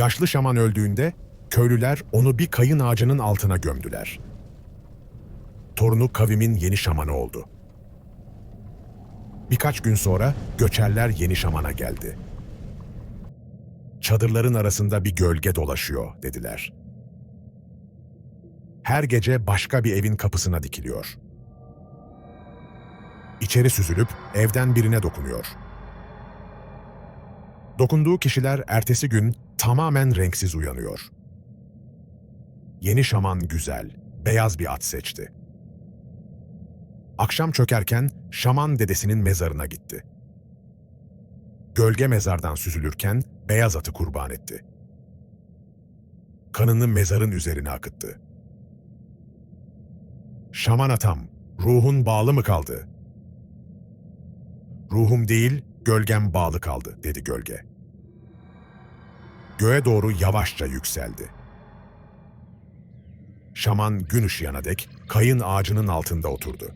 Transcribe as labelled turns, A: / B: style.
A: Yaşlı şaman öldüğünde köylüler onu bir kayın ağacının altına gömdüler. Torunu kavimin yeni şamanı oldu. Birkaç gün sonra göçerler yeni şamana geldi. Çadırların arasında bir gölge dolaşıyor dediler. Her gece başka bir evin kapısına dikiliyor. İçeri süzülüp evden birine dokunuyor. Dokunduğu kişiler ertesi gün tamamen renksiz uyanıyor. Yeni şaman güzel, beyaz bir at seçti. Akşam çökerken şaman dedesinin mezarına gitti. Gölge mezardan süzülürken beyaz atı kurban etti. Kanını mezarın üzerine akıttı. Şaman atam, ruhun bağlı mı kaldı? Ruhum değil, gölgem bağlı kaldı, dedi gölge. Göğe doğru yavaşça yükseldi. Şaman gün ışıyana dek kayın ağacının altında oturdu.